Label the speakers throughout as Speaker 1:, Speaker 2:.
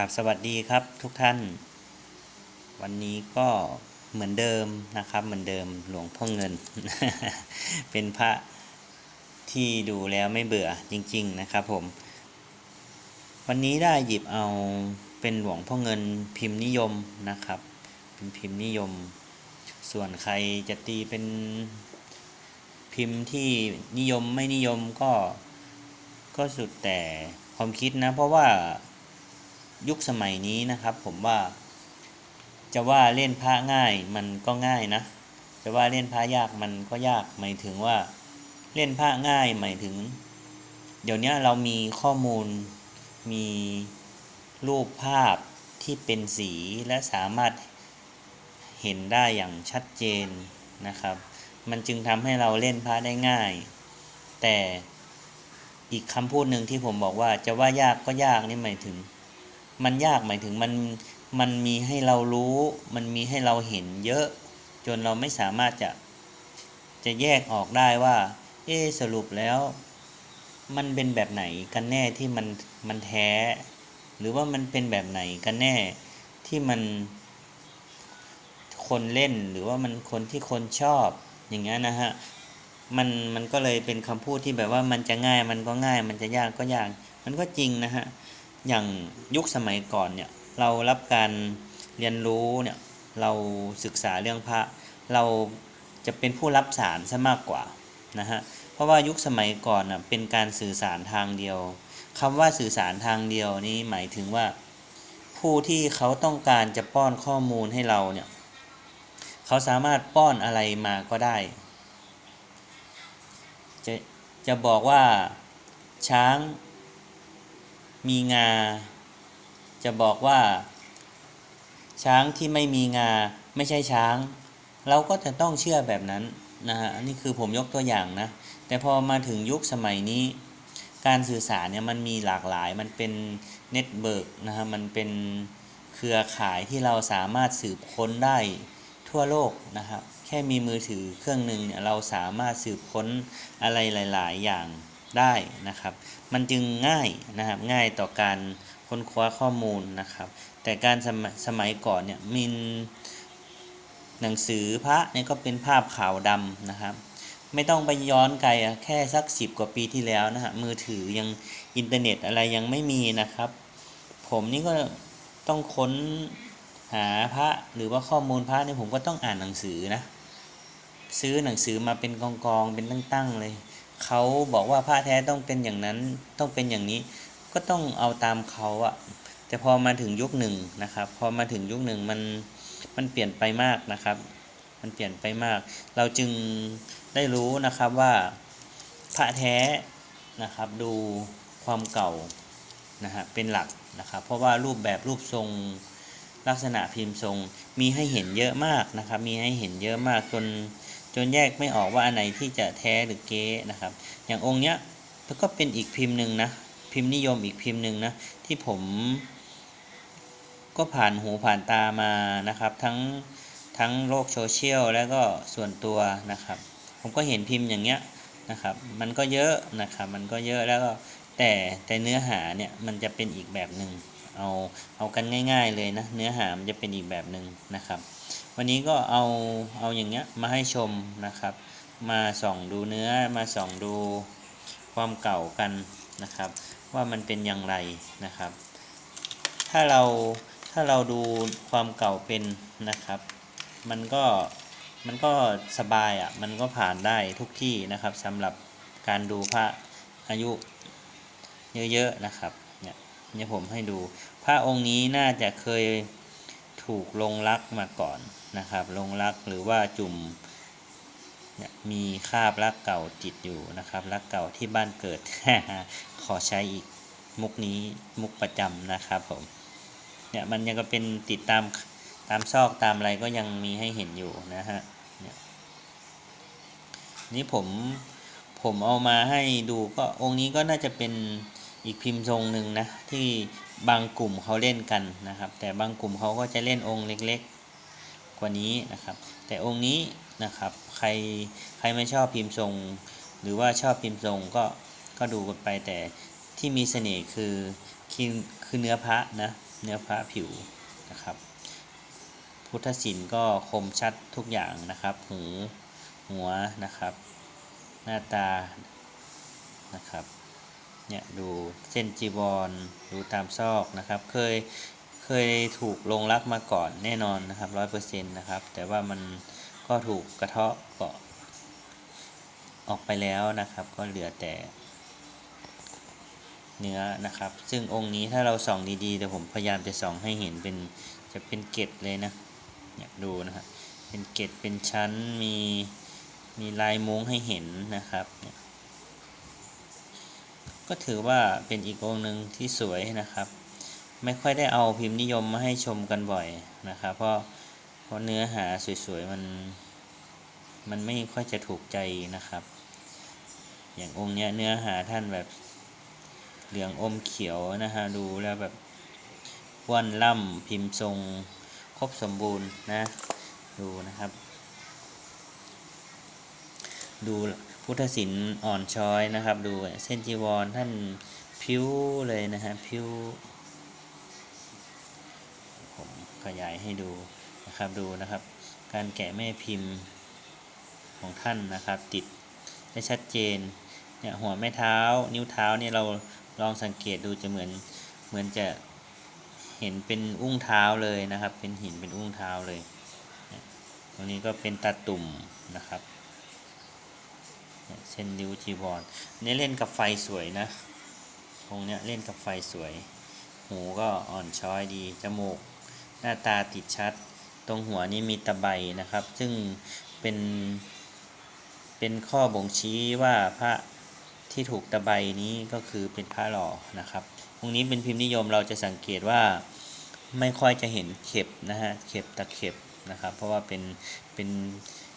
Speaker 1: ครับสวัสดีครับทุกท่าน วันนี้ก็เหมือนเดิมนะครับ เหมือนเดิมหลวงพ่อเงิน เป็นพระที่ดูแล้วไม่เบื่อจริง ๆนะครับผม วันนี้ได้หยิบเอาเป็นหลวงพ่อเงินพิมพ์นิยมนะครับ เป็นพิมพ์นิยม ส่วนใครจะตีเป็นพิมพ์ที่นิยมไม่นิยมก็ก็สุดแต่ความคิดนะ เพราะว่า ยุคสมัยนี้นะครับ ผมว่า จะว่าเล่นพระง่ายมันก็ง่ายนะ จะว่าเล่นพระยากมันก็ยากหมายถึงว่าเล่นพระง่ายหมายถึง เดี๋ยวนี้เรามีข้อมูลมีรูปภาพที่เป็นสีและสามารถเห็นได้อย่างชัดเจนนะครับ มันจึงทำให้เราเล่นพระได้ง่าย แต่อีกคำพูดหนึ่งที่ผมบอกว่าจะว่ายากก็ยากนี่หมายถึง มันยากหมายถึงมันมันมีให้เรารู้ มันมีให้เราเห็นเยอะ จนเราไม่สามารถจะจะแยกออกได้ว่า เอสรุปแล้ว มันเป็นแบบไหนกันแน่ที่มันมันแท้ หรือว่ามันเป็นแบบไหนกันแน่ที่มันคนเล่นหรือว่ามันคนที่คนชอบอย่างนี้นนะฮะมันมันก็เลยเป็นคำพูดที่แบบว่ามันจะง่ายมันก็ง่าย มันจะยากก็ยาก มันก็จริงนะฮะ อย่างยุคสมัยก่อนเนี่ยเรารับการเรียนรู้เนี่ยเราศึกษาเรื่องพระเราจะเป็นผู้รับสารซะมากกว่านะฮะเพราะว่ายุคสมัยก่อนน่ะเป็นการสื่อสารทางเดียวคำว่าสื่อสารทางเดียวนี้หมายถึงว่า ผู้ที่เขาต้องการจะป้อนข้อมูลให้เราเนี่ยเขาสามารถป้อนอะไรมาก็ได้ จะจะบอกว่าช้าง มีงา จะบอกว่า ช้างที่ไม่มีงาไม่ใช่ช้าง เราก็จะต้องเชื่อแบบนั้นนะฮะนี่คือผมยกตัวอย่างนะ แต่พอมาถึงยุคสมัยนี้ การสื่อสารเนี่ยมันมีหลากหลาย มันเป็นเน็ตเบิร์กนะฮะมันเป็นเครือข่ายที่เราสามารถสืบค้นได้ทั่วโลกนะครับ แค่มีมือถือเครื่องหนึ่งเนี่ยเราสามารถสืบค้นอะไรหลาย ๆ อย่าง ได้นะครับ มันจึงง่ายนะครับง่ายต่อการค้นคว้าข้อมูลนะครับ แต่การสมสมัยก่อนเนี่ยมีหนังสือพระเนี่ยก็เป็นภาพขาวดำนะครับ ไม่ต้องไปย้อนไกลอะแค่สักสิบกว่าปีที่แล้วนะฮะมือถือยังอินเทอร์เน็ตอะไรยังไม่มีนะครับ ผมนี่ก็ต้องค้นหาพระหรือว่าข้อมูลพระเนี่ยผมก็ต้องอ่านหนังสือนะ ซื้อหนังสือมาเป็นกองกองๆเป็นตั้งๆเลย เขาบอกว่าพระแท้ต้องเป็นอย่างนั้นต้องเป็นอย่างนี้ ก็ต้องเอาตามเขาอะแต่พอมาถึงยุคหนึ่งนะครับ พอมาถึงยุคหนึ่งมันมันเปลี่ยนไปมากนะครับ มันเปลี่ยนไปมาก เราจึงได้รู้นะครับว่าพระแท้นะครับ ดูความเก่านะฮะเป็นหลักนะครับ เพราะว่ารูปแบบรูปทรงลักษณะพิมพ์ทรงมีให้เห็นเยอะมากนะครับ มีให้เห็นเยอะมากจน จนแยกไม่ออกว่าอันไหนที่จะแท้หรือเก๊นะครับ อย่างองค์เนี้ยก็เป็นอีกพิมพ์หนึ่งนะพิมพ์นิยมอีกพิมพ์หนึ่งนะที่ผม ก็ผ่านหูผ่านตามานะครับ ทั้งทั้งโลกโซเชียลแล้วก็ส่วนตัวนะครับ ผมก็เห็นพิมพ์อย่างเงี้ยนะครับ มันก็เยอะนะครับ มันก็เยอะแล้วก็แต่แต่เนื้อหาเนี่ยมันจะเป็นอีกแบบหนึ่ง เอาเอากันง่ายๆเลยนะเนื้อหามันจะเป็นอีกแบบหนึ่งนะครับ วันนี้ก็เอาเอาอย่างเงี้ยมาให้ชมนะครับ มาส่องดูเนื้อมาส่องดูความเก่ากันนะครับ ว่ามันเป็นอย่างไรนะครับ ถ้าเราถ้าเราดูความเก่าเป็นนะครับ มันก็มันก็สบายอะ่ะมันก็ผ่านได้ทุกที่นะครับสำหรับการดูพระอายุเยอะๆนะครับ เนี่ยผมให้ดูพระองค์นี้น่าจะเคยถูกลงรักมาก่อนนะครับ ลงรักหรือว่าจุ่มเนี่ยมีคาบรักเก่าติดอยู่นะครับ รักเก่าที่บ้านเกิด ขอใช้อีกมุกนี้มุกประจำนะครับผมเนี่ยมันยังก็เป็นติดตามตามซอกตามอะไรก็ยังมีให้เห็นอยู่นะฮะเนี่ยนี่ผมผมเอามาให้ดูก็องค์นี้ก็น่าจะเป็น อีกพิมพ์ทรงหนึ่งนะที่บางกลุ่มเขาเล่นกันนะครับ แต่บางกลุ่มเขาก็จะเล่นองค์เล็กๆ กว่านี้นะครับ แต่องค์นี้นะครับใครใครไม่ชอบพิมพ์ทรง หรือว่าชอบพิมพ์ทรงก็ก็ดูกันไปแต่ที่มีเสน่ห์คือคือคือเนื้อพระนะเนื้อพระผิวนะครับพุทธศิลป์ก็คมชัดทุกอย่างนะครับหูหัวนะครับ หน้าตานะครับ เนี่ยดูเส้นจีวรดูตามซอกนะครับ เคยเคยถูกลงรักมาก่อนแน่นอนนะครับร้อยเปอร์เซ็นต์นะครับ แต่ว่ามันก็ถูกกระเทาะเกาะออกไปแล้วนะครับ ก็เหลือแต่เนื้อนะครับ ซึ่งองค์นี้ถ้าเราส่องดีๆเดี๋ยวผมพยายามจะส่องให้เห็นเป็นจะเป็นเกล็ดเลยนะเนี่ยดูนะครับเป็นเกล็ดเป็นชั้นมีมีลายมุ้งให้เห็นนะครับเนี่ย ก็ถือว่าเป็นอีกองหนึ่งที่สวยนะครับ ไม่ค่อยได้เอาพิมพ์นิยมมาให้ชมกันบ่อยนะครับ เพราะเพราะเนื้อหาสวยๆมันมันไม่ค่อยจะถูกใจนะครับ อย่างองค์เนี้ยเนื้อหาท่านแบบเหลืองอมเขียวนะฮะดูแล้วแบบว่อนล่ำพิมพ์ทรงครบสมบูรณ์นะ ดูนะครับ ดู พุทธศิลป์อ่อนช้อยนะครับ ดูเส้นจีวรท่านพิ้วเลยนะฮะพิ้วผมขยายให้ดูนะครับดูนะครับ การแกะแม่พิมพ์ของท่านนะครับ ติดได้ชัดเจนเนี่ยหัวแม่เท้า นิ้วเท้าเนี่ยเราลองสังเกตดูจะเหมือนเหมือนจะเห็นเป็นอุ้งเท้าเลยนะครับ เป็นหินเป็นอุ้งเท้าเลยเนี่ยตรงนี้ก็เป็นตาตุ่มนะครับ เนี่ยเส้นนิ้วจีวรเนี่ยเล่นกับไฟสวยนะตรงเนี้ยเล่นกับไฟสวย หูก็อ่อนช้อยดี จมูก หน้าตาติดชัด ตรงหัวนี่มีตะไบนะครับ ซึ่งเป็นเป็นข้อบ่งชี้ว่าพระที่ถูกตะไบนี้ก็คือเป็นพระหล่อนะครับตรงนี้เป็นพิมพ์นิยมเราจะสังเกตว่าไม่ค่อยจะเห็นเข็บนะฮะเข็บตะเข็บนะครับ เพราะว่าเป็นเป็น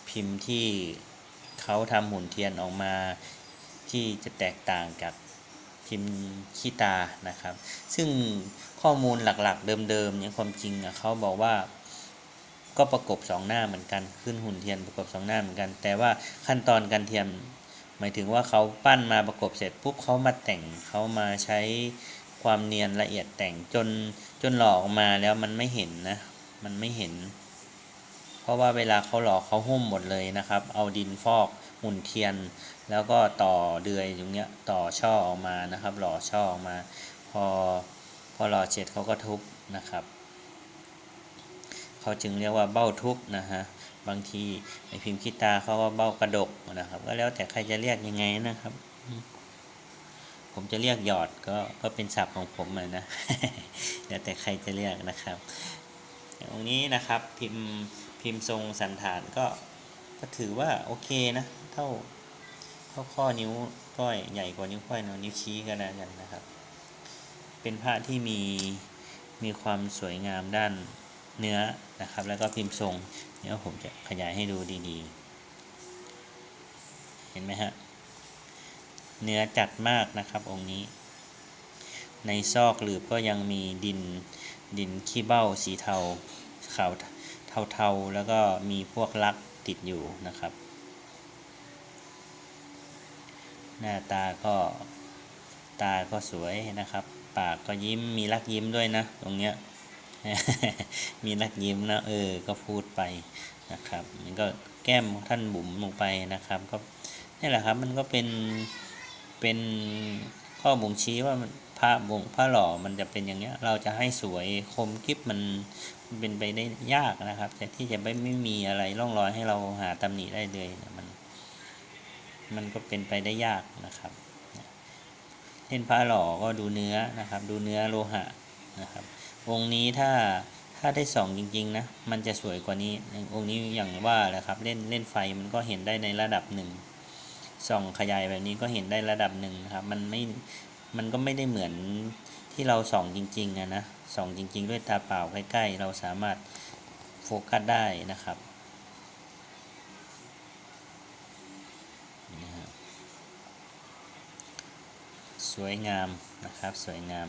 Speaker 1: พิมพ์ที่ เขาทำหุ่นเทียนออกมาที่จะแตกต่างจากพิมพ์ขี้ตานะครับ ซึ่งข้อมูลหลักๆ เดิมๆเนี่ยความจริงเขาบอกว่าก็ประกบสองหน้าเหมือนกันขึ้นหุ่นเทียนประกบสองหน้าเหมือนกัน แต่ว่าขั้นตอนการเทียม หมายถึงว่าเขาปั้นมาประกบเสร็จปุ๊บเขามาแต่งเขามาใช้ความเนียนละเอียดแต่งจนจนหลอกออกมาแล้วมันไม่เห็นนะ มันไม่เห็น ราะว่าเวลาเขาหลอกเขาหุ้มหมดเลยนะครับ เอาดินฟอกหุ่นเทียน แล้วก็ต่อเดือยตรงเนี้ยต่อช่อออกมานะครับ หล่อช่อออกมา พอพอหล่อเสร็จเขาก็ทุบนะครับเขาจึงเรียกว่าเบ้าทุบนะฮะบางทีในพิมพ์คิตาเขาก็เบ้ากระดกนะครับ ก็แล้วแต่ใครจะเรียกยังไงนะครับ ผมจะเรียกหยอดก็ก็เป็นศัพท์ของผมเลยนะแล้วแต่ใครจะเรียกนะครับตรงนี้นะครับพิมพ์ พิมพ์ทรงสันฐานก็ก็ถือว่าโอเคนะ เท่าเท่าข้อนิ้วก้อยใหญ่กว่านิ้วก้อยนอะนิ้วชี้ก็แล้วกันนะครับ เป็นผ้าที่มีมีความสวยงามด้านเนื้อนะครับ แล้วก็พิมพ์ทรงเดี๋ยวผมจะขยายให้ดูดีๆ เห็นไหมฮะเนื้อจัดมากนะครับองค์นี้ ในซอกหลืบก็ยังมีดินดินขี้เบ้าสีเทาขาว เทาๆ แล้วก็มีพวกลักติดอยู่นะครับ หน้าตาก็ตาก็สวยนะครับ ปากก็ยิ้มมีรักยิ้มด้วยนะ ตรงเนี้ยมีรักยิ้มนะเออก็พูดไปนะครับมันก็แก้มท่านบุ๋มลงไปนะครับก็นี่แหละครับมันก็เป็นเป็นข้อบ่งชี้ว่า พระบ่งพระหล่อมันจะเป็นอย่างเงี้ย เราจะให้สวยคมกิบมันเป็นไปได้ยากนะครับ แต่ที่จะไม่ไม่มีอะไรร่องรอยให้เราหาตำหนิได้เลยนะมัน มันก็เป็นไปได้ยากนะครับเล่นพระหล่อก็ดูเนื้อนะครับ ดูเนื้อโลหะนะครับ องค์นี้ถ้าถ้าได้ส่องจริงๆนะมันจะสวยกว่านี้องค์นี้อย่างว่าแหละครับ เล่นเล่นไฟมันก็เห็นได้ในระดับหนึ่งส่องขยายแบบนี้ก็เห็นได้ระดับหนึ่งนะครับ มันไม่ มันก็ไม่ได้เหมือนที่เราส่องจริงๆอะนะส่องจริง ๆ ด้วยตาเปล่าใกล้ๆ เราสามารถโฟกัสได้นะครับสวยงามนะครับสวยงาม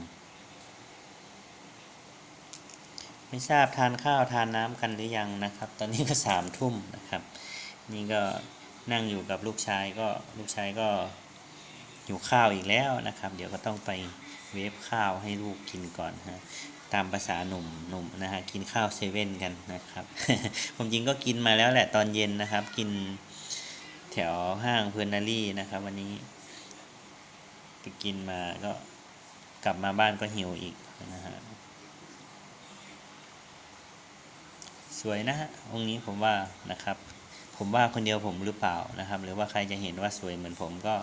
Speaker 1: ไม่ทราบทานข้าวทานน้ำกันหรือยังนะครับ ตอนนี้ก็สามทุ่มนะครับ นี่ก็นั่งอยู่กับลูกชายก็ลูกชายก็ หิวข้าวอีกแล้วนะครับ เดี๋ยวก็ต้องไปเวฟข้าวให้ลูกกินก่อนฮะตามภาษาหนุ่มหนุ่มนะฮะกินข้าวเซเว่นกันนะครับผมจริงก็กินมาแล้วแหละตอนเย็นนะครับ กินแถวห้างเพอร์นารี่นะครับ วันนี้ไปกินมาก็กลับมาบ้านก็หิวอีกนะฮะสวยนะฮะองค์นี้ผมว่านะครับ ผมว่าคนเดียวผมหรือเปล่านะครับ หรือว่าใครจะเห็นว่าสวยเหมือนผมก็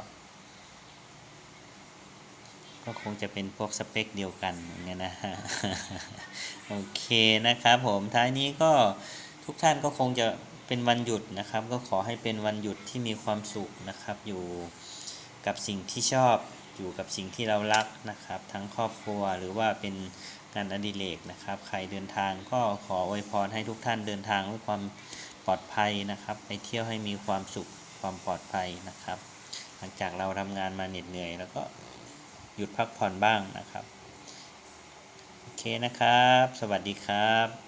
Speaker 1: ก็คงจะเป็นพวกสเปคเดียวกันอย่างเงี้ยนะฮะโอเคนะครับผมท้ายนี้ก็ทุกท่านก็คงจะเป็นวันหยุดนะครับ ก็ขอให้เป็นวันหยุดที่มีความสุขนะครับ อยู่กับสิ่งที่ชอบอยู่กับสิ่งที่เรารักนะครับ ทั้งครอบครัวหรือว่าเป็นงานอดิเรกนะครับ ใครเดินทางก็ขออวยพรให้ทุกท่านเดินทางด้วยความปลอดภัยนะครับ ไปเที่ยวให้มีความสุขความปลอดภัยนะครับ หลังจากเราทำงานมาเหน็ดเหนื่อย แล้วก็ หยุดพักผ่อนบ้างนะครับ โอเคนะครับ สวัสดีครับ